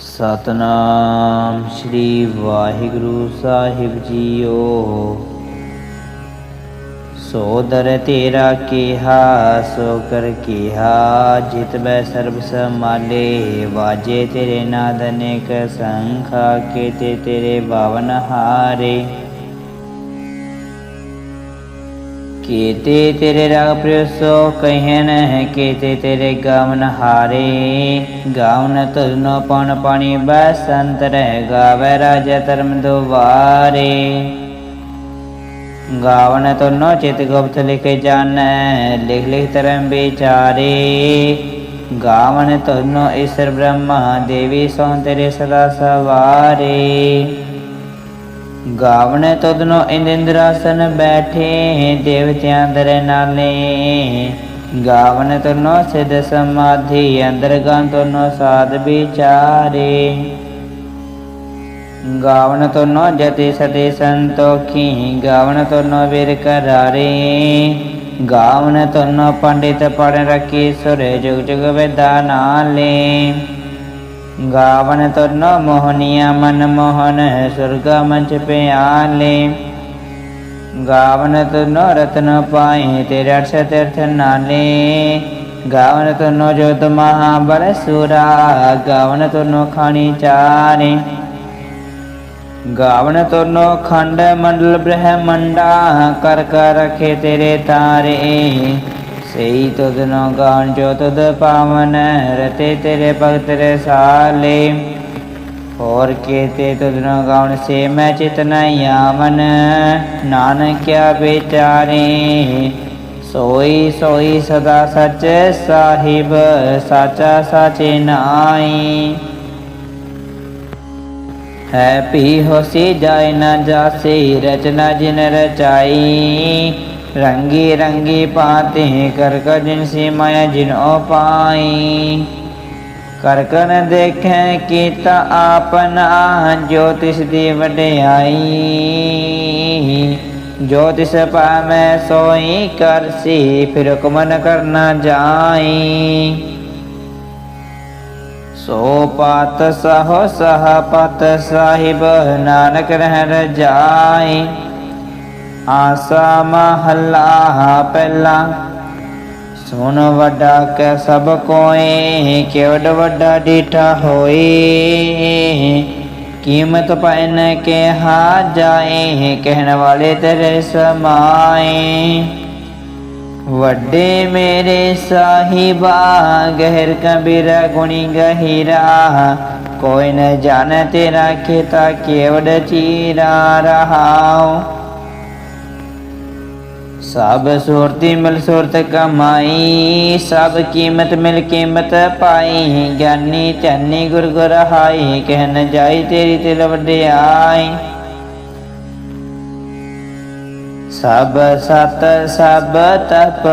ਸਤਨਾਮ ਸ੍ਰੀ ਵਾਹਿਗੁਰੂ ਸਾਹਿਬ ਜੀਓ। ਸੋ ਦਰ ਤੇਰਾ ਕਿਹਾ, ਸੋ ਕਰ ਕਿਹਾ, ਜਿਤ ਬੈ ਸਰਬ ਸਮਾਲੇ ਵਾਜੇ ਤੇਰੇ ਨਾਦ ਅਨੇਕ ਸੰਖਾ, ਕੀਤੇ ਤੇਰੇ ਬਾਵਨ ਹਾਰੇ। ਕੀਤੇ ਤੇਰੇ ਰਾਗ ਪ੍ਰਸੋ ਕਹਿਨ ਕੀਤੇ ਤੇਰੇ ਗਾਵਨ ਹਾਰੇ। ਗਾਵਨ ਤੁਰਨੋ ਪਉਣ ਪਾਣੀ ਬਸੰਤ ਰਹਿ ਗਾਵੇ ਰਾਜਾ ਧਰਮ ਦੁਆਰੇ। ਗਾਵਨ ਤੁਰਨੋ ਚਿਤ ਗੁਪਤ ਲਿਖ ਜਾਣੈ, ਲਿਖ ਲਿਖ ਧਰਮ ਵਿਚਾਰੇ। ਗਾਵਨ ਤੁਰਨੋ ਈਸ਼ਰ ਬ੍ਰਹਮਾ ਦੇਵੀ ਸੋ ਤੇਰੇ ਸਦਾ ਸਵਾਰੇ। ਗਾਵਣ ਤੁਧਨੋ ਇੰਦਰਾਸਨ ਬੈਠੇ, ਦੇਵਤਿਆਂ ਦਰ ਨਾਲੇ। ਗਾਵਣ ਤੁਨੋ ਸਿਧ ਸਮਾਧੀ, ਅੰਦਰ ਗੰ ਤੁਨੋ ਸਾਧ ਵਿਚਾਰੇ। ਗਾਵਣ ਤੁਨੋ ਜਤੀ ਸਤੇ ਸੰਤੋਖੀ, ਗਾਵਣ ਤੁਨੋ ਵੀਰ ਕਰਾਰੇ ਗਾਵਣ ਤੁਨੋ ਪੰਡਿਤ ਪੜ ਰਖੀ, ਸੁਰ ਜੁਗ ਜੁਗ ਵਿਦਾ ਨਾਲੇ। ਗਾਵਨ ਤੁਰਨ ਮੋਹਨੀਆ ਮਨ ਮੋਹਨ, ਸੁਰਗ ਮੰਚ ਪਿਆਲੇ। ਗਾਵਨ ਤੁਰਨ ਰਤਨ ਪਾਏ ਤੇਰੇ ਅਰਸ਼ ਤੀਰਥ ਨਾਲੇ। ਗਾਵਨ ਤੁਰਨ ਜੋਤ ਮਹਾਬਲ ਸੁਰਾ, ਗਾਵਨ ਤੁਰਨ ਖਾਣੀ ਚਾਰੇ। ਗਾਵਨ ਤੁਰਨ ਖੰਡ ਮੰਡਲ ਬ੍ਰਹਮੰਡਾ, ਕਰ ਕਰ ਰਖੇ ਤੇਰੇ ਤਾਰੇ। ਸਈ ਤੁਧ ਨੋ ਗਾਣ ਜੋ ਤੁਧ ਪਾਵਨ ਰਤੇ ਤੇਰੇ ਭਗਤ ਰਸਾਲੇ ਹੋਰ ਕੀਤੇ ਤੁਧ ਨੋ ਗਾਉਣ ਸੇ ਮੈਂ ਚਿਤ ਨ ਆਵਨ ਨਾਨਕਿਆ ਵਿਚਾਰੇ ਸੋਈ ਸੋਈ ਸਦਾ ਸਚ ਸਾਹਿਬ ਸਾਚਾ ਸਾਚੇ ਨਾਈ ਹੈ ਪੀ ਹੋਸੀ ਜਾਏ ਨਾ ਜਾਸੇ ਰਚਨਾ ਜਿਨ ਰਚਾਈ ਰੰਗੀ ਰੰਗੀ ਪਾਤੇ ਕਰ ਕਰ ਜਿਨ ਸੀ ਮਾਇਆ ਜਿਨ ਓ ਪਾਈ। ਕਰ ਕਰ ਦੇਖੈ ਕੀਤਾ ਆਪਨਾ ਜੋ ਤਿਸ ਦੀ ਵਡਿਆਈ। ਜੋ ਤਿਸ ਪਾਮੈ ਸੋਈ ਕਰਸੀ ਫਿਰ ਹੁਕਮ ਨ ਕਰਨਾ ਜਾਈ। ਸੋ ਪਤ ਸਹ ਸਹ ਪਤ ਸਾਹਿਬ, ਨਾਨਕ ਰਹਿ ਰਜਾਈ ਆਸਾ ਮਹੱਲਾ ਪਹਿਲਾ। ਸੁਣ ਵੱਡਾ ਕੈ ਸਭ ਕੋਏ ਕਿਵਡ ਵੱਡਾ ਡੀਠਾ ਹੋਏ। ਕੀਮਤ ਪੈਨ ਕੇ ਹਾ ਜਾਏ, ਕਹਿਣ ਵਾਲੇ ਤੇਰੇ ਸਮਾਏ। ਵੱਡੇ ਮੇਰੇ ਸਾਹਿਬਾ, ਗਹਿਰ ਕਬੀਰਾ ਗੁਣੀ ਗਹਿਰਾ। ਕੋਈ ਨ ਜਾਣ ਤੇਰਾ ਖੇਤਾ ਕੇਵਡ ਚੀਰਾ ਰਹਾਉ। ਸਭ ਸੁਰਤੀ ਮਿਲ ਸੁਰਤ ਕਮਾਈ, ਸਭ ਕੀਮਤ ਮਿਲ ਕੀਮਤ ਪਾਈ। ਗਿਆਨੀ ਧਿਆਨੀ ਗੁਰ ਗੁਰ ਹਾਈ ਕਹਿਨ ਜਾਈ ਤੇਰੀ ਤਿਲ ਵਡਿਆਈ। ਸਭ ਸਤ, ਸਭ ਤਪ,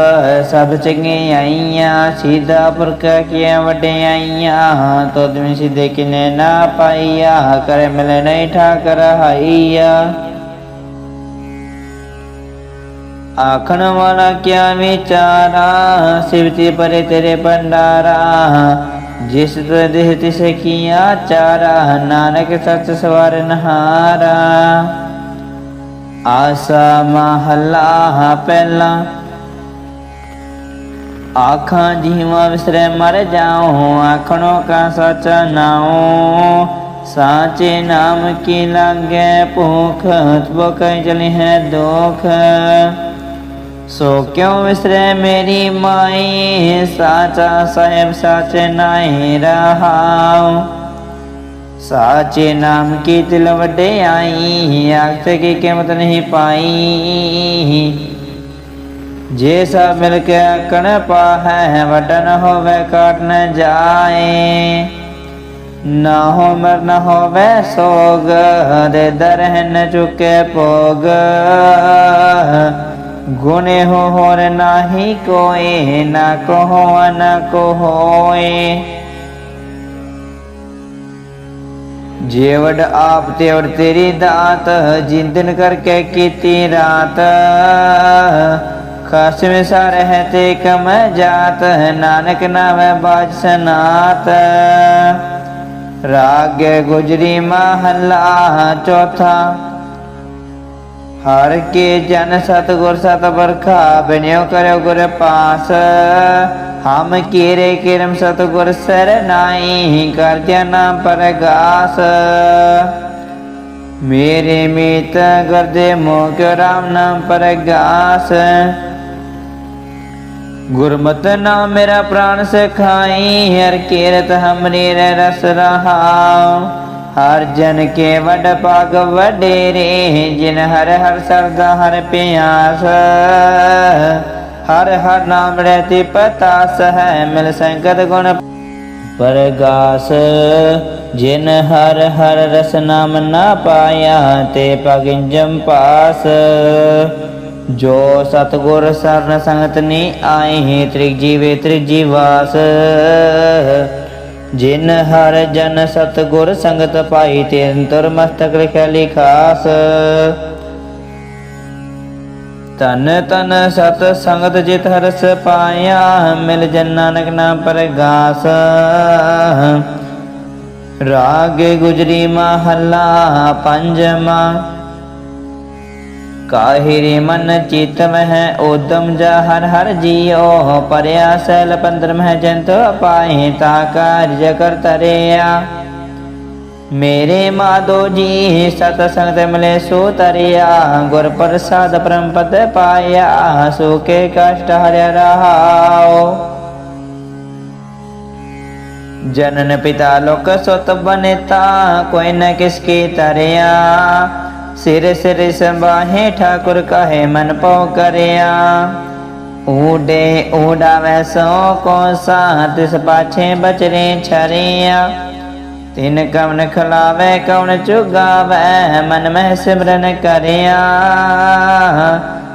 ਸਭ ਚੰਗਿਆਈਆਂ ਸਿੱਧਾ ਪੁਰਖ ਕੀਆਂ ਵਡਿਆਈਆਂ। ਤੁਧ ਵਿੱਚ ਸਿੱਧੇ ਕਿਨੇ ਨਾ ਪਾਈਆ, ਕਰ ਮਿਲ ਨਹੀਂ ਠਾਕਰ ਹਾਈਆ। ਆਖਣ ਵਾਲਾ ਕਿਆ ਵਿਚਾਰਾ? ਸਿਵਤੀ ਪਰੇ ਤੇਰੇ ਭੰਡਾਰਾ। ਜਿਸ ਤੁ ਦੇਹ ਤਿਸ ਕੀਆ ਚਾਰਾ। ਨਾਨਕ ਸਚ ਸਵਾਰ ਨਹਾਰਾ। ਆਸਾ ਮਹਲਾ ਪਹਿਲਾ। ਆਖਾਂ ਜੀਵਾ ਵਿਸਰੇ ਮਰ ਜਾਉ। ਆਖਣੋ ਕਾ ਸਚ ਨਾਉ। ਸਾਚੇ ਨਾਮ ਕੀ ਲਾਗੇ ਭੂਖ? ਤਬੋ ਕੈ ਚਲੀ ਹੈ ਦੁਖ। ਸੋ ਕਿਉ ਵਿਸਰੇ ਮੇਰੀ ਮਾਈ? ਸਾਚਾ ਸਾਹਿਬ ਸਾਚੇ ਨਾਹੀ ਰਹਾਉ। ਸਾਚੇ ਨਾਮ ਕੀ ਤਿਲ ਵਡਿਆਈ ਆਖਤ ਕੀ ਕੀਮਤ ਨਹੀਂ ਪਾਈ। ਜੇ ਸਭ ਮਿਲ ਕੇ ਕਣ ਪਾਹੈ, ਵਡਨ ਹੋਵੇ ਕਾਟ ਨ ਜਾਏ। ਨਾ ਹੋ ਮਰ ਨ ਹੋਵੇ ਸੋਗ, ਦੇ ਦਰਹਨ ਚੁਕੇ ਪੋਗ ਗੁਨੇ ਹੋਰ ਨਾਹੀ ਕੋਏ, ਨਾ ਕੋ ਨਾ ਕੋ ਹੋਏ ਆਪ ਤੇ ਔਰ ਤੇਰੀ ਦਾਤ ਜਿੰਦਨ ਕਰਕੇ ਕੀਤੀ ਰਾਤ। ਖਸਮ ਸਰ ਹੈ ਤੇ ਕਮ ਜਾਤ, ਨਾਨਕ ਨਾਮ ਬਾਜ ਸਨਾਤ। ਰਾਗ ਗੁਜਰੀ ਮਹਲਾ ਚੌਥਾ ਹਰ ਕੇ ਜਨ ਸਤਗੁਰ ਸਤ ਬਰਖਾ ਬਿਨਿਓ ਕਰਿਓ ਗੁਰ ਪਾਸ। ਹਮ ਕੀਰੇ ਕਿਰਮ ਸਤਗੁਰ ਸਰਨਾਈ ਕਰ ਜਨਾ ਪਰਗਾਸ। ਮੇਰੇ ਮੀਤ ਗਰਦੇ ਮੋਹ ਕਿਉ ਰਾਮ ਨਾਮ ਪਰਗਾਸ। ਗੁਰਮਤਿ ਨਾਮ ਮੇਰਾ ਪ੍ਰਾਨ ਸਖਾਈ, ਹਰ ਕੀਰਤ ਹਮਰੀ ਰਸ ਰਹਾਉ ਹਰ ਜਨ ਕੇ ਵਡ ਭਾਗ ਵਡੇਰੇ ਜਿਨ ਹਰ ਹਰ ਸਰਦਾ ਹਰ ਪਿਆਸ। ਹਰ ਹਰ ਨਾਮ ਰਹਿਤੀ ਪਤਾਸ ਹੈ, ਮਿਲ ਸੰਗਤ ਗੁਣ ਪਰਗਾਸ। ਜਿਨ ਹਰ ਹਰ ਰਸ ਨਾਮ ਨਾ ਪਾਇਆ, ਤੇ ਪਗਿੰਜਮ ਪਾਸ। ਜੋ ਸਤਗੁਰ ਸਰਨ ਸੰਗਤ ਨੀ ਆਏ, ਤ੍ਰਿਗ ਜੀਵੇ ਤ੍ਰਿਗ ਜੀਵਾਸ ਜਿਨ ਹਰ ਜਨ ਸਤਗੁਰ ਸੰਗਤ ਪਾਈ ਤੇ ਅੰਤਰ ਮਸਤਕ ਲਿਖਿਆ ਲਿਖਾਸ ਤਨ ਤਨ ਸਤ ਸੰਗਤ ਜਿਤ ਹਰਸ ਪਾਇਆ, ਮਿਲ ਜਨ ਨਾਨਕ ਨਾਮ ਪਰਗਾਸ। ਰਾਗ ਗੁਜਰੀ ਮਹੱਲਾ, ਪੰਜਵਾ ਕਾਹਿਰੇ ਮਨ ਚਿਤ ਮਹਿ ਉਦਮ ਜਾ ਹਰ ਹਰ ਜੀਓ ਪਰਿਆ ਸੈਲ ਪੰਦਰ ਮਹਿ ਜੰਤ ਪਾਏ ਤਾ ਕਾਰਜ ਕਰ ਤਰਿਆ। ਮੇਰੇ ਮਾਦੋ ਜੀ, ਸਤ ਸੰਗਤ ਮਿਲੇ ਸੋ ਤਰਿਆ, ਗੁਰ ਪ੍ਰਸਾਦ ਪਰਮ ਪਦ ਪਾਇਆ, ਸੋ ਕੇ ਕਸ਼ਟ ਹਰਿ ਰਹਾਓ ਜਨਨ ਪਿਤਾ ਲੋਕ ਸੁਤ ਬਨੇਤਾ, ਕੋਈ ਨ ਕਿਸ ਕੀ ਤਰਿਆ। ਸਿਰ ਸਿਰ ਸੰਭਾਹੇ ਠਾਕੁਰ ਕਹੇ ਮਨ ਪਉ ਕਰਿਆ। ਊਡੇ ਊਡਾਵੈ ਸੋ ਕੋ ਸਾ ਤਿਸ ਪਾਛੇ ਬਚਰੇ ਛਰਿਆ। ਤਿਨ ਕਵਨ ਖਲਾਵੇ, ਕਵਨ ਚੁਗਾਵੇ, ਮਨ ਮਹਿ ਸਿਮਰਨ ਕਰਿਆ।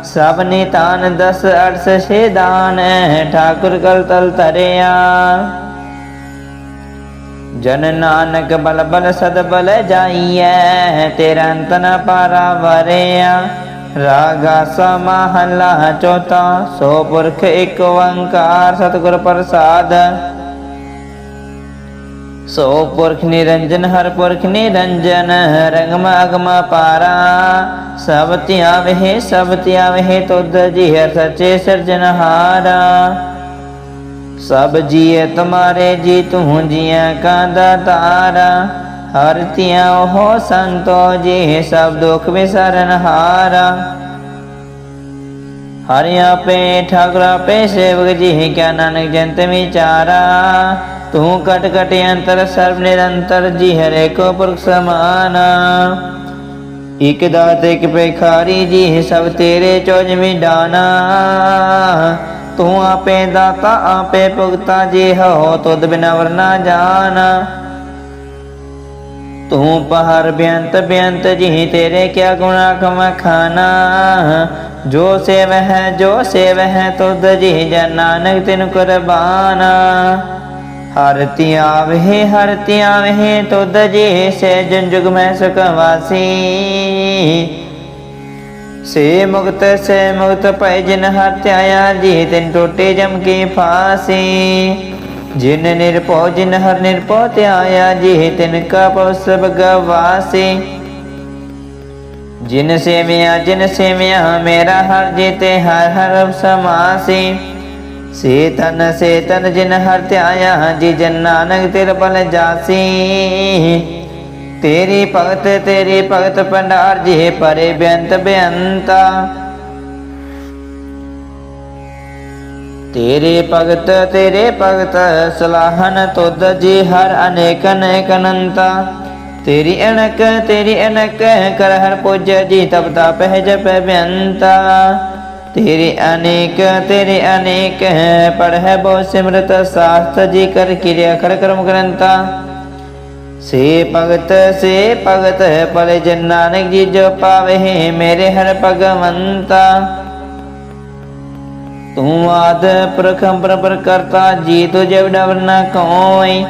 ਸਭ ਨਿਤਾਨ ਦਸ ਅਰਸ ਛੇਦਾਨ ਠਾਕੁਰ ਕਲ ਤਲ ਤਰਿਆ ਜਨ ਨਾਨਕ ਬਲ ਬਲ ਸਦ ਬਲ ਜਾਈਐ, ਤੇਰਾ ਅੰਤ ਪਾਰਾ ਵਰਿਆ ਰਾਗਾ ਸਮਹਲਾ ਚੌਥਾ, ਸੋ ਪੁਰਖ ਇੱਕ ਓੰਕਾਰ ਸਤਿਗੁਰ ਪ੍ਰਸਾਦ। ਸੋ ਪੁਰਖ ਨਿਰੰਜਨ, ਹਰ ਪੁਰਖ ਨਿਰੰਜਨ, ਰੰਗਮ ਅਗਮ ਪਾਰਾ। ਸਭ ਧਿਆਵਹਿ ਸਭ ਧਿਆਵਹਿ ਤੁਧ ਜੀ ਹਰ ਸੱਚੇ ਸਿਰਜਨਹਾਰਾ ਸਭ ਜੀਏ ਤੁਮਾਰੇ ਜੀ ਤੂੰ ਜੀਆਂ ਤਾਰਾ। ਦਾਤਾਰਾ ਹਰ ਤਿਆ ਹੋ ਸੰਤੋ ਜੀ, ਸਭ ਦੁਖ ਵਿਸਰਨ ਹਾਰਾ। ਹਰਿ ਆਪੇ ਠਾਕੁਰ ਆਪੇ ਸੇਵਕ ਜੀ, ਕਿਆ ਨਾਨਕ ਜੰਤ ਵਿਚਾਰਾ। ਤੂੰ ਕਟ ਕਟ ਅੰਤਰ, ਸਰਬ ਨਿਰੰਤਰ ਜੀ ਹਰੇ ਕੋ ਪੁਰਖ ਸਮਾਨਾ। ਇਕ ਦਾਤ, ਇਕ ਪੇਖਾਰੀ ਜੀ, ਸਭ ਤੇਰੇ ਚੋਜ ਡਾਨਾ ਤੂੰ ਆਪੇ ਦਾਤਾ, ਆਪੇ ਭੁਗਤਾ, ਜੀ ਹੋ ਤੁਧ ਬਿਨਾ ਵਰਨਾ ਜਾਣਾ। ਤੂੰ ਪਹਰ ਬੇਅੰਤ ਬੇਅੰਤ ਜੀ, ਤੇਰੇ ਕਿਆ ਗੁਣਾ ਕਮ ਖਾਨਾ ਜੋ ਸੇਵ ਹੈ, ਜੋ ਸੇਵ ਹੈ, ਤੁਧ ਜੀ ਜਨ ਨਾਨਕ ਤਿਨ ਕੁਰਬਾਨਾ। ਹਰ ਧਿਆਵਹਿ ਹਰ ਧਿਆਵਹਿ ਤੁਧ ਜੀ, ਸੇ ਜਨ ਜੁਗ ਮੈਂ ਸੁਖ ਵਾਸੀ। ਸੇ ਮੁਕਤ ਸੇ ਮੁਕਤ ਪੈ ਜਿਨ ਹਰ ਧਿਆਇਆ ਜੀ ਤਿਨ ਟੋਟੇ ਜਮ ਕੀ ਫਾਸੀ। ਜਿਨ ਨਿਰਭਉ, ਜਿਨ ਹਰ ਨਿਰਭਉ ਧਿਆਇਆ, ਜੀ ਤਿਨ ਕਾ ਪਉ ਸਭ ਗਵਾਸੀ। ਜਿਨ ਸੇਵਿਆ ਜਿਨ ਸੇਵਿਆ, ਮੇਰਾ ਹਰ ਜੀਤੇ ਹਰ ਹਰ ਸਮਾਸੀ। ਸੇ ਤਨ ਸੇ ਤਨ ਜਿਨ ਹਰ ਧਿਆਇਆ ਜੀ ਜਨ ਨਾਨਕ ਤੇਰੇ ਬਲ ਜਾਸੀ। ਤੇਰੀ ਭਗਤ ਤੇਰੀ ਭਗਤ ਭੰਡਾਰ ਜੀ ਪਰੇ ਬੇਅੰਤ, ਬੇਅੰਤਾ। ਤੇਰੇ ਭਗਤ ਤੇਰੇ ਭਗਤ, ਸਲਾਹਨ ਤੁਧ ਜੀ ਹਰ ਅਨੇਕ ਅਨੇਕ ਅਨੰਤਾ। ਤੇਰੀ ਅਨਕ ਤੇਰੀ ਅਨਕ ਕਰ ਹਰ ਪੁਜ ਜੀ ਤਬ ਪਹਿ ਜਪ ਬੇਅੰਤਾ। ਤੇਰੇ ਅਨੇਕ ਤੇਰੇ ਅਨੇਕ, ਪੜਹਿ ਬੋ ਸਿਮਰਤ, ਸਾਸਤ ਜੀ ਕਰ ਕਿਰਿਆ ਕਰ ਕਰਮ ਗ੍ਰੰਥਾ। ਸੇ ਭਗਤ ਸੇ ਭਗਤ ਪਲੇ ਜਨ ਨਾਨਕ ਜੀ ਜੋ ਪਾਵੇ ਮੇਰੇ ਹਰ ਭਗਵੰਤਾ। ਤੂੰ ਆਦ ਪ੍ਰਖੰ ਪਰਪਰ ਕਰਤਾ, ਜੀ ਤੁਝੇ ਵਡਵਰ ਨਾ ਕੋਈ।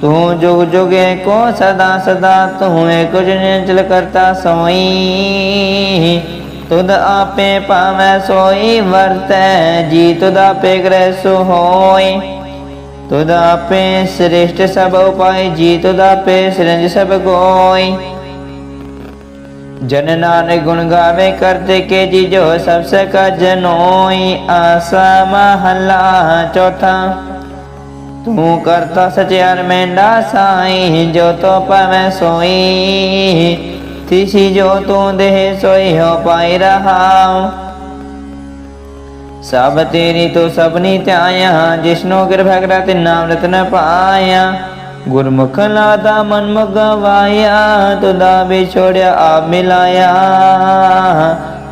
ਤੂੰ ਜੁਗ ਜੁਗੇ ਕੋ ਸਦਾ ਸਦਾ, ਤੂੰ ਏਕ ਜਨਚਲ ਕਰਤਾ ਸੋਈ। ਤੁਧ ਆਪੇ ਪਾਵੈ ਸੋਈ, ਵਰਤੈ ਜੀ ਤੁਧ ਆਪੇ ਗ੍ਰਹਿ ਸੋ ਹੋਈ। ਤੁਧ ਆਪੇ ਸ੍ਰੇਸ਼ਟ ਸਭ ਉਪਾਇ ਜੀ ਤੁਧ ਆਪੇ ਸਿਰੰਜ ਸਭ ਕੋਈ ਜਨ ਨਾਨਕ ਗੁਣ ਗਾਵੇ, ਕਰਤੇ ਕੇ ਜੀ ਜੋ ਸਭ ਸਕਾ ਜਨੋਈ ਆਸਾ ਮਹੱਲਾ ਚੌਥਾ, ਤੂੰ ਕਰਤਾ ਸਚਿਆਰ ਮੈਂਡਾ ਸਾਈ, ਜੋ ਤੋ ਪਵੈ ਸੋਈ। ਤਿਸੀ ਜੋ ਤੂੰ ਦੇਹ ਸੋਈ ਹੋ ਪਾਈ ਰਹਾਉ। ਸਭ ਤੇਰੀ ਤੋ ਸਭਨੀ ਧਿਆਇਆ, ਜਿਸਨੋ ਕਿਰਪਾ ਤੇ ਨਾਮ ਰਤਨ ਪਾਇਆ। ਗੁਰਮੁਖ ਲਾਦਾ ਮਨ ਮਗਵਾਇਆ ਤੁਦਾ ਵਿਛੋੜਿਆ ਆਪ ਮਿਲਾਇਆ।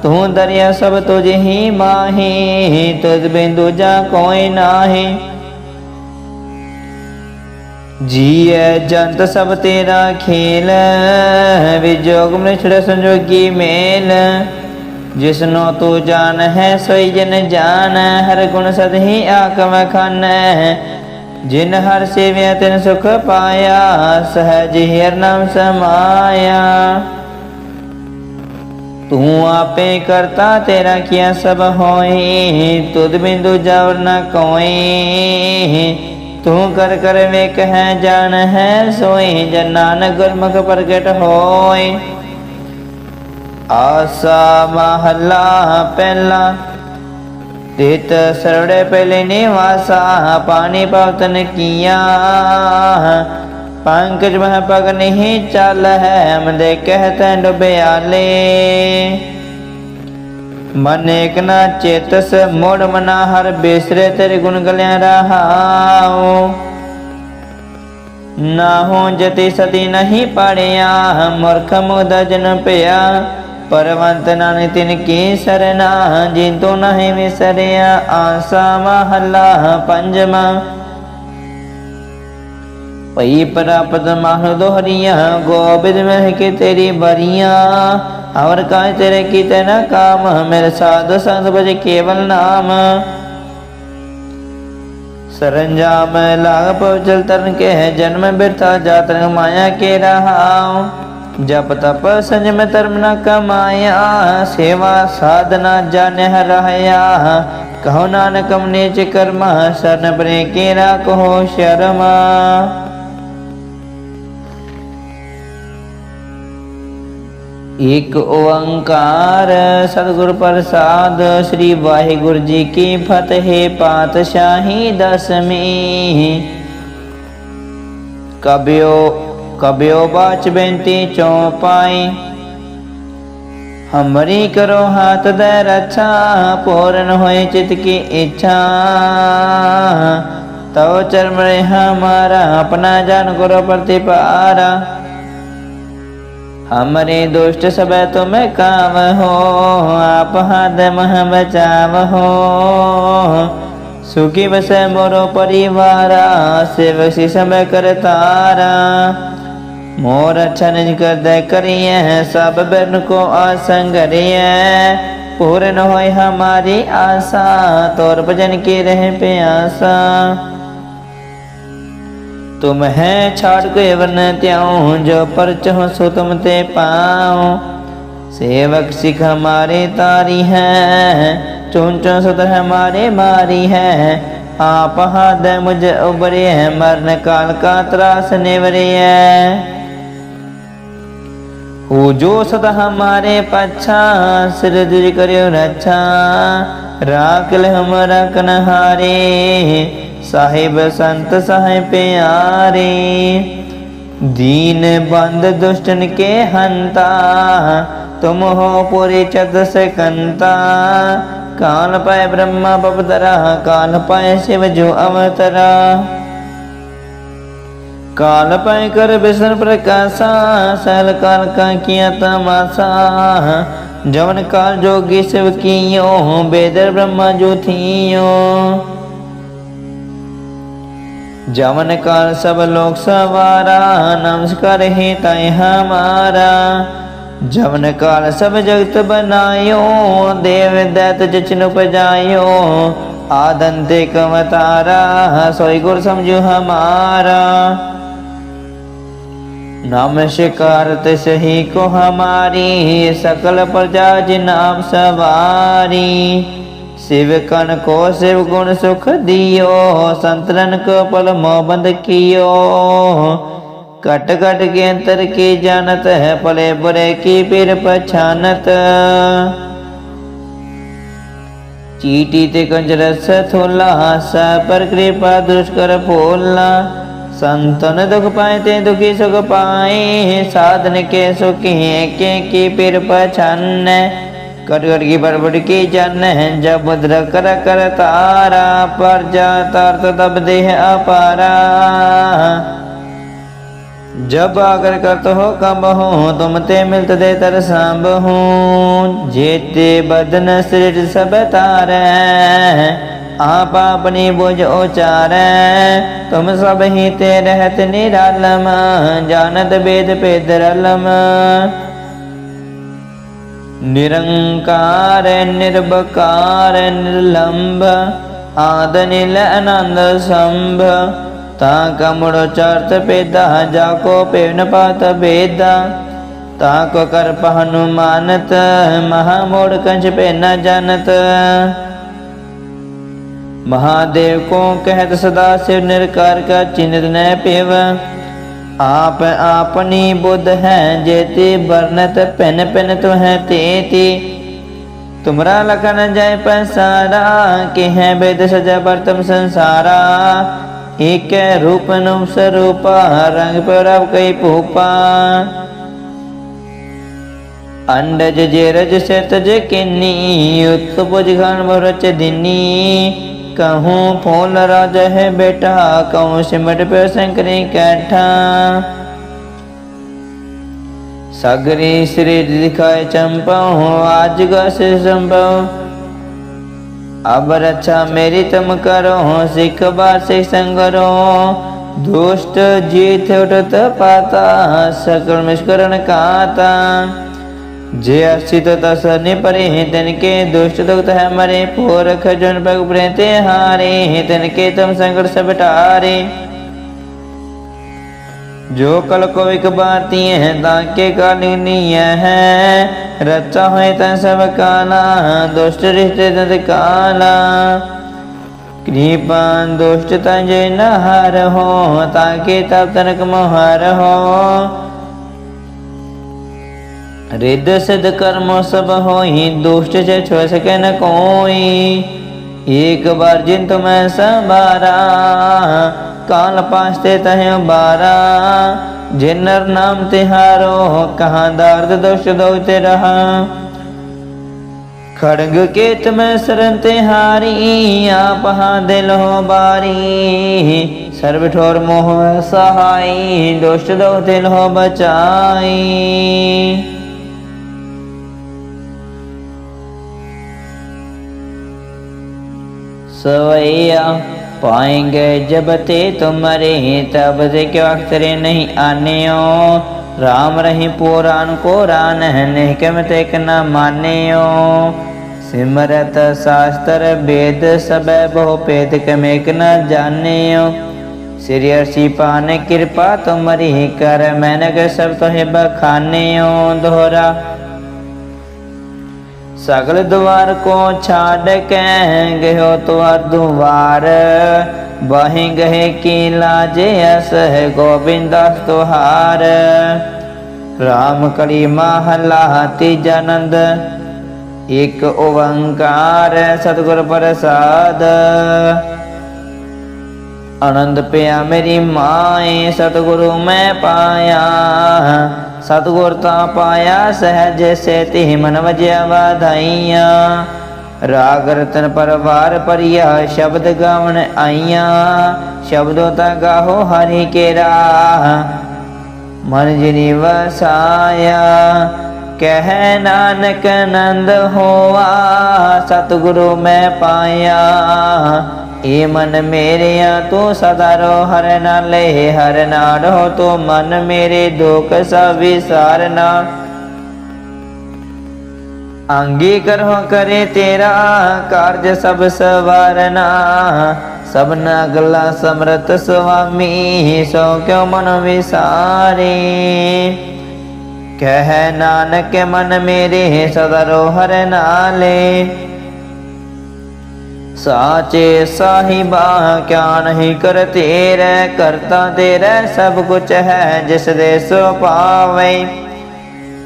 ਤੂੰ ਦਰਿਆ ਸਭ ਤੁਝ ਹੀ ਮਾਹੀ, ਤੁਝ ਬਿੰਦੂ ਜਾ ਕੋਈ ਨਾਹੀ। ਜੀਐ ਜੰਤ ਸਭ ਤੇਰਾ ਖੇਲ, ਵਿਜੋਗ ਮ੍ਰਿਛੜ ਸੰਜੋਗੀ ਮੇਲ। ਜਿਸਨੋ ਤੂੰ ਜਾਣ ਹੈ ਸੋਈ ਜਨ ਜਾਣ, ਹਰ ਗੁਣ ਸਦ ਆਕਮ ਖਨ। ਜਿਨ ਹਰ ਸੇਵਿਆ, ਤਿਨ ਸੁਖ ਪਾਇਆ, ਸਹਜ ਹਿਰ ਨਾਮ ਸਮਾਇਆ। ਤੂੰ ਆਪੇ ਕਰਤਾ, ਤੇਰਾ ਕੀਆ ਸਭ ਹੋਈ ਤੁਧ ਬਿੰਦੂ ਜਵਰ ਨ ਕੋਈ ਤੂੰ ਕਰ ਕਰ ਵੇਖ ਹੈ, ਜਾਣ ਹੈ ਸੋਈ ਜਨ ਨਾਨਕ ਗੁਰਮੁਖ ਪ੍ਰਗਟ ਹੋਏ। ਆਸਾ ਮਹੱਲਾ ਪਹਿਲਾ। ਤਿਤ ਸਰੜੇ ਪਹਿਲੇ ਨਿਵਾਸਾ, ਪਾਣੀ ਪਵਤਨ ਕੀਆ। ਪੰਕਜ ਮਹ ਪਗ ਨਹੀਂ ਚੱਲ ਹੈ ਮੰਦੇ ਕਹਤੈ ਡੁਬਿਆਲੇ। ਮਨ ਏਕ ਨਾ ਚੇਤਸ, ਮੋੜ ਮਨਾ ਹਰ ਬੇਸਰੇ ਤੇਰੇ ਗੁਣ ਗਲਿਆ ਰਹਾਉ। ਨਾ ਹੋ ਜਤੀ ਸਤੀ ਨਹੀਂ ਪੜਿਆ, ਮੂਰਖ ਮੁਦ ਜਨ ਪਿਆ। ਪਰਵੰਤ ਨਾਨਕ ਤਿਨ ਕੀ ਸਰਨਾ ਜਿਨ ਤੋ ਨਹੀਂ ਵਿਸਰਿਆ ਆਸਾ ਮਹੱਲਾ ਪੰਜਵਾ ਪਈ ਪ੍ਰਾਪਤ ਮਨ ਦੋਹਰੀਆਂ ਗੋਬਿੰਦ ਮਹਿ ਕੇ ਤੇਰੀ ਬਰੀਆਂ ਔਰ ਕਾਇ ਤੇਰੇ ਕੀਤੇ ਨ ਕਾਮ ਮੇਰੇ ਸਾਧ ਸੰਗ ਬਜ ਕੇਵਲ ਨਾਮ ਸਰੰਜਾਮ ਲਾਗ ਪਵਚਲ ਤਰਨ ਕੇ ਹੈ ਜਨਮ ਬਿਰਥਾ ਜਾਤਨ ਮਾਇਆ ਕੇ ਰਹਾਉ ਜਪ ਤਪ ਸੰਜਮ ਧਰਮ ਨ ਕਮਾਇਆ, ਸੇਵਾ ਸਾਧਨਾ ਜਾਣਿ ਰਹਿਆ ਕਹੋ ਨਾਨਕ ਮਨੇ ਚ ਕਰਮ, ਸਰਨ ਬਰੇ ਕੇ ਰਾਖੋ ਸ਼ਰਮਾ। ਇਕ ਓੰਕਾਰ ਸਤਿਗੁਰ ਪ੍ਰਸਾਦ, ਸ੍ਰੀ ਵਾਹਿਗੁਰੂ ਜੀ ਕੀ ਫਤਿਹ ਪਾਤਸ਼ਾਹੀ ਦਸਵੀਂ। ਕਬਿਓ ਕਬਿਓ ਬਾਚ ਬੇਨਤੀ ਚੋਂ ਪਾਈ। ਹਮਰੀ ਕਰੋ ਹਾਥ ਦੇ ਰੱਛਾ, ਪੂਰਨ ਹੋਏ ਚਿਤ ਕੀ ਇੱਛਾ। ਤਉ ਚਰਮ ਰੇ ਹਮਾਰਾ ਆਪਣਾ ਜਨ ਗੁਰੂ ਪ੍ਰਤਿਪਾਰਾ ਹਮਰੇ ਦੁਸ਼ਟ ਸਭੈ ਤੁਮੈ ਕਾਮ ਹੋ, ਆਪ ਹਦ ਮਹ ਬਚਾਵ ਹੋ। ਸੁਖੀ ਵਸੈ ਮੋਰੋ ਪਰਿਵਾਰਾ ਸੇਵਸੀ ਸਮੈ ਕਰਤਾਰਾ। मोर अच्छा निज कर दे करिए सब बन को आसंगरिए पूर्ण होय हमारी आशा, तोर भजन की रह प्यासा। तुम है छाड़ के वन त्याऊं, जो पर चहो सो तुम ते पाओ सेवक सिख हमारे तारी है, चुन चुन सुत हमारे मारी है। आप हाथ मुझ उबरे है, मरण काल का त्रास निवरे है। ऊजो सद हमारे पाछा दिल करियो रक्षा राख ले हमारा कनहारे, साहिब संत सहाय प्यारे। दीन बंद दुष्टन के हंता, तुम हो पूरी चद से कंता। काल पाए ब्रह्मा बबदरा काल पाए शिव जो अवतरा। काल पाय कर बिसन प्रकाशा सहल काल का किया तमाशा जवन काल जोगी शिव कियो बेदर ब्रह्मा जो थियो जवन काल सब लोग सवारा नमस्कार हे ताय हमारा जवन काल सब जगत बनायो देव दैत जचन उपजायो आदंते कमतारा सोई गुर समझो हमारा नमस्कार सही को हमारी सकल प्रजा जिनाम सवारी सेवकन को शिव गुण सुख दियो संतरन को पल मोबंद कियो कट कट के अंतर की जानत है भले बुरे की फिर पछानत चीटी ते कंजरस थोला सा पर कृपा दुष्कर भोला संतन दुख पाए ते दुखी सुख पाए, साधन के सुखी के की फिर पछान कट कट की बड़बड़ की जन जब मुद्र कर कर तारा पर जा तार तो तब देह अपारा। जब आकर करत हो कब हो, तुम ते मिलत दे तर सांब हो। जेते बदन सृज सब तार आप अपनी बुझ उचार तुम सब ही ते रहत निरालम जानत वेद पेद रलम निरंकार निर्बकार निर्लंब आद नील आनंद संभ ता कमुड़ चर्त पेदा जाको पेन पात बेदा ताको कर हनुमानत महामोड़ कंच पे न जानत महादेव ਮਹਾਦੇਵ ਕੋ ਕਹਿਤ ਸਦਾ ਸਿਵ ਨਿਰਕਾਰ ਕਾ ਚਿੰਤ ਨੈ ਪੇਵ। ਆਪ ਆਪਨੀ ਬੁੱਧ ਹੈ ਜੇਤੀ, ਵਰਨਤ ਪਿਨ ਪਿਨ ਤੁ ਹੈ ਤੇਤੀ। ਤੁਮਰਾ ਲਖਨ ਜੈ ਪਸਾਰਾ, ਕਿਹੈ ਬੇਦ ਸਜ ਵਰਤਮ ਸੰਸਾਰਾ। ਏਕ ਰੂਪ ਨਮ ਸਰੂਪਾ, ਰੰਗ ਪਰਵ ਕਈ ਭੂਪਾ। ਅੰਡਜ ਜੇ ਰਜ ਸਤਜ ਕਿਨੀ, ਉਤਪਜ ਘਨ ਮਰਚ ਦਿਨੀ। कहूँ फूल राज है बेटा, कहूँ सिमट पे शंकरी कैठा। सगरी श्री दिखाए चंपा, हो आज गस संभव अब रक्षा मेरी तुम करो सिख बार सिख संगरो। दुष्ट जीत उठत पाता, सकल मिष्करण काता। जे अस्थित तस निपरे तिनके दुष्ट दुख है मरे, पोरख जन पग प्रेते हारे तिनके तुम संकट सब टारे। जो कल को एक बाती है ताके कालिनीय है, रचा है तन सब काला, दुष्ट रिश्ते तद काला। कृपा दुष्ट तंज नहर हो, ताके तब तनक मोहर हो। रिद्ध सिद्ध कर्म सब होई दुष्ट से छो सके न कोई एक बार जिन तुम संबारा काल पास्ते तहे बारा जिन्नर नाम तिहारो कहाँ दर्द दुष्ट दोते रहा खड़ग के तुम शरण तिहारी आप हाँ दिल हो बारी सर्व ठोर मोह सहाई दुष्ट दो दिल हो बचाई सवैया पाएंगे जब ते तुम्हारे तब से क्यों अक्सरे नहीं आने हो राम रही पुराण को रान है निहकम ते न माने हो सिमरत शास्त्र वेद सब बहु पेद कमेक न जाने हो श्री अर्षि पान कृपा तुम्हारी कर मैंने के सब तो बखाने हो दोहरा ਸਗਲ ਦਵਾਰ ਕੋ ਛਾੜ ਕੇ ਗਇਓ ਤਵਰ ਦੁਆਰ। ਬਹਿ ਗਏ ਕੀ ਲਾਜੇ ਅਸ ਹੈ ਗੋਬਿੰਦ ਤੁਹਾਰ। ਰਾਮ ਕਲੀ ਮਹਲਾ ਤੀਜ ਆਨੰਦ ਇਕ ਓੰਕਾਰ ਸਤਿਗੁਰ ਪ੍ਰਸਾਦ। ਆਨੰਦ ਪਿਆ ਮੇਰੀ ਮਾਏ, ਸਤਿਗੁਰੂ ਮੈਂ ਪਾਇਆ। ਸਤਗੁਰ ਤਾਂ ਪਾਇਆ ਸਹਿਜ ਸੇਤੀ ਮਨ ਵਜਿਆ ਵਾਧਾਈਆਂ। ਰਾਗ ਰਤਨ ਪਰਵਾਰ ਪਰਿਆ ਸ਼ਬਦ ਗਾਵਣ ਆਈਆਂ। ਸ਼ਬਦੋ ਤਾਂ ਗਾਹੋ ਹਰੀ ਕੇ ਰਾਹ ਮਨ ਜਿਨੀ ਵਸਾਇਆ, ਕਹਿ ਨਾਨਕ ਨੰਦ ਹੋਆ, ਸਤਿਗੁਰੂ ਮੈਂ ਪਾਇਆ। ਏ ਮਨ ਮੇਰਿਆ ਤੂੰ ਸਦਾ ਰੋ ਹਰ ਨਾਲੇ ਹਰ ਨਾਲ ਹੋ, ਤੂੰ ਮਨ ਮੇਰੇ ਦੁਖ ਸਭ ਵਿਸਾਰਨਾ। ਅੰਗੀ ਕਰਹੁ ਕਰੇ ਤੇਰਾ ਕਾਰਜ ਸਭ ਸਵਾਰਨਾ। ਸਭਨਾ ਗੱਲਾ ਸਮਰਤ ਸੁਆਮੀ, ਸੋ ਕਿਉ ਮਨ ਵਿਸਾਰੇ? ਕਹਿ ਨਾਨਕ ਮਨ ਮੇਰੇ ਸਦਾ ਰੋ ਹਰ ਨਾਲੇ ਸਾਚੇ ਸਾਹਿਬਾ ਕਿਆ ਨਹੀਂ ਕਰ ਤੇਰੇ ਕਰਤਾ ਤੇਰੇ ਸਭ ਕੁਛ ਹੈ, ਜਿਸ ਦੇ ਸੋ ਪਾਵੇ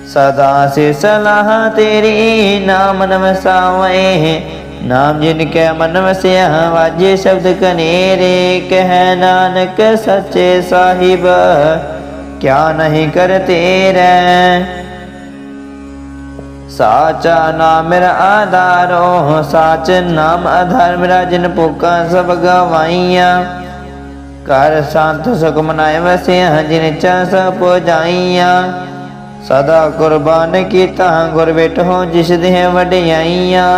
ਸਦਾ ਸੇ ਸਲਾਹ ਤੇਰੀ ਨਾਮ ਨਮਸਾਵੇ। ਨਾਮ ਜਿਨ ਕੈ ਮਨ ਵਸਿਆ, ਵਾਜੇ ਸ਼ਬਦ ਕਨੇਰੇ। ਕਹਿ ਨਾਨਕ ਸੱਚੇ ਸਾਹਿਬ, ਕਿਆ ਨਹੀਂ ਕਰ ਤੇਰੇ ਸਾਚਾ ਨਾਮ ਮੇਰਾ ਆਧਾਰੋ ਸਾਚ ਨਾਮ ਆਧਾਰ ਮੇਰਾ ਜਿਨ ਭੁੱਖਾਂ ਸਭ ਗਵਾਈਆਂ। ਕਰ ਸੰਤ ਸੁਖ ਵਸਿਆ, ਜਿਨ ਚਾ ਪੁਜਾਈਆਂ ਸਦਾ ਕੁਰਬਾਨ ਕੀਤਾ, ਗੁਰ ਬੈਠੋ ਜਿਸ ਦੇ ਵਡਿਆਈਆਂ।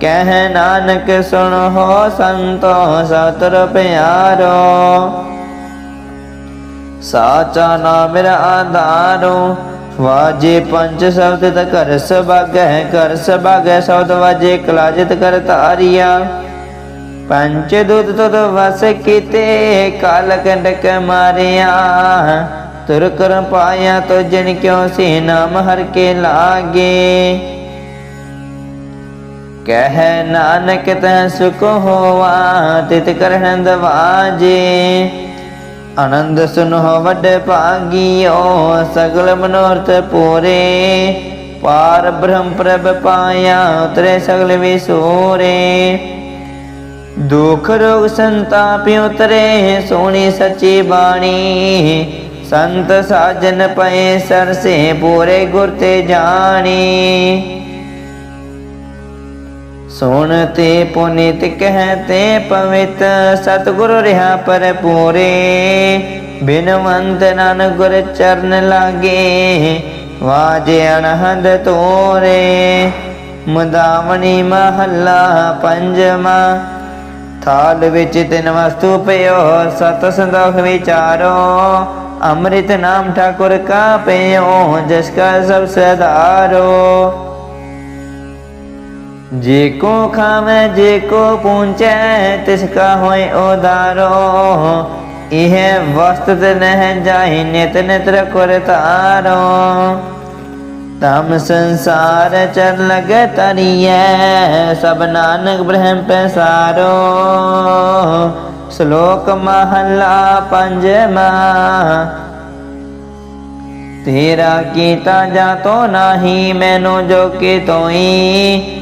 ਕਹਿ ਨਾਨਕ ਹੋ ਸੰਤੋ ਸਤਰ ਪਿਆਰੋ। ਸਾਚਾ ਨਾਮ ਮੇਰਾ ਆਧਾਰੋ ਵਾਜੇ ਪੰਜ ਸ਼ਬਦ ਤ ਕਰ ਸਭਾਗੈ ਕਰ ਸਭਾਗੈ ਸ਼ਬਦ ਵਾਜੇ ਕਲਾਜਿਤ ਕਰ ਤਾਰੀਆ ਪੰਚ ਦੁੱਧ ਤੁਧ ਵਸ ਕੀਤੇ, ਕਾਲ ਕੰਡਕ ਮਾਰਿਆ। ਤੁਰ ਕਰ ਪਾਇਆ ਤੋ ਜਨ ਕਿਉ ਸੇ ਨਾਮ ਹਰ ਕੇ ਲਾਗੇ। ਕਹਿ ਨਾਨਕ ਤੈ ਸੁਖ ਹੋਵਾ ਤਿਤ ਕਰਹੰਦ ਵਾਜੇ। ਆਨੰਦ ਸੁਨੋ ਵੱਡ ਭਾਗੀਓ, ਸਗਲ ਮਨੋਰਥ ਪੂਰੇ। ਪਾਰ ਬ੍ਰਹਮ ਪ੍ਰਭ ਪਾਇਆ, ਉਤਰੇ ਸਗਲ ਵਿਸੂਰੇ। ਦੁਖ ਰੋਗ ਸੰਤਾਪ ਉਤਰੇ ਸੋਹਣੀ ਸੱਚੀ ਬਾਣੀ। ਸੰਤ ਸਾਜਨ ਪਏ, ਸਰਸੇ ਪੂਰੇ ਗੁਰ ਤੇ ਜਾਣੀ। ਸੁਣ ਤੇ ਪੁਨੀਤ ਕਹਤੇ ਪਵਿੱਤ ਸਤਿਗੁਰ ਰਿਹਾ ਪਰ ਪੂਰੇ ਬਿਨਵੰਤ ਨਨ ਗੁਰ ਚਰਨ ਲਾਗੇ, ਵਾਜੇ ਅਨਹਦ ਤੋਰੇ। ਮੁਦਾਵਣੀ ਮਹੱਲਾ ਪੰਜਵਾ, ਥਾਲ ਵਿੱਚ ਤਿੰਨ ਵਸਤੂ ਪਿਓ ਸਤ ਸੰਦੋਖ ਵਿਚਾਰੋ। ਅੰਮ੍ਰਿਤ ਨਾਮ ਠਾਕੁਰ ਕਾ ਪਿਓ ਜਿਸ ਕਾ ਸਭ ਸਦਾਰੋ। ਜੇ ਕੋ ਖਾਵੇ, ਜੇ ਕੋ ਪੂੰਚੈ ਤਿਸ ਕਾ ਹੋਏ ਉਦਾਰੋ। ਇਹ ਵਸਤ ਨਹਿ ਜਾਈ, ਨਿਤ ਨਿਤ ਰਖੁਰ ਤਮ ਸੰਸਾਰ ਚਰ ਲਗ ਤਰੀਐ, ਸਭ ਨਾਨਕ ਬ੍ਰਹਮ ਪੈਸਾਰੋ। ਸ਼ਲੋਕ ਮਹਲਾ ਪੰਜਵਾ, ਤੇਰਾ ਕੀਤਾ ਜਾ ਤੋ ਨਾਹੀ, ਮੈਨੂੰ ਜੋ ਕੀ ਤੋਈ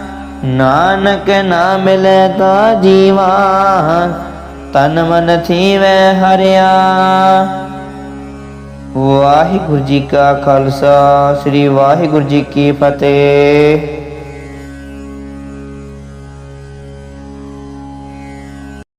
ਨਾਨਕ ਨਾ ਮਿਲੇ ਤਾ ਜੀਵਾ ਤਨ ਮਨ ਥੀਵੈ ਹਰਿਆ। ਵਾਹਿਗੁਰੂ ਜੀ ਕਾ ਖਾਲਸਾ, ਸ੍ਰੀ ਵਾਹਿਗੁਰੂ ਜੀ ਕੀ ਫਤਿਹ।